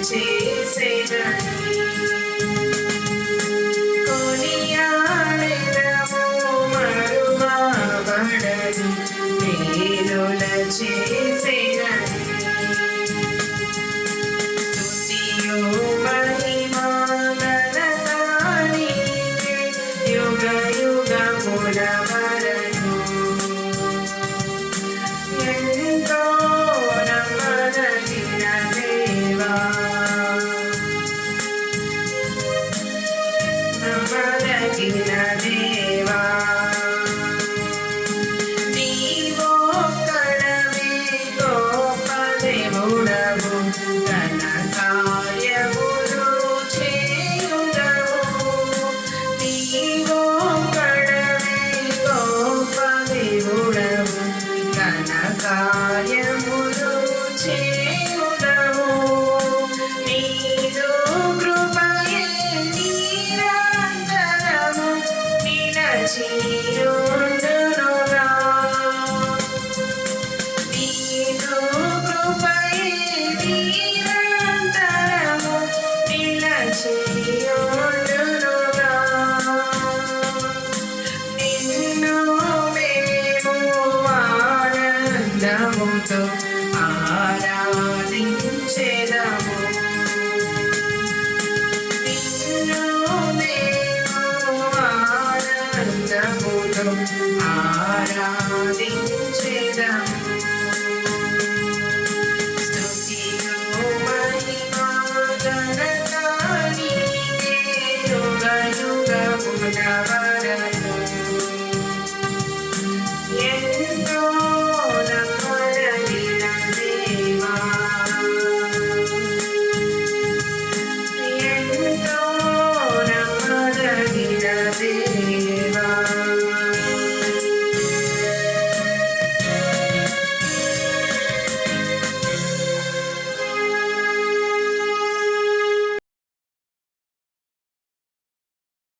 చేసేదని కొనియాడము మరువాబడని మేలుల చే dignidade. స్థుతితో ఆరాధించేదాము నిన్ను మేము ఆనందముతో ఆరాధించేదాము Yeah.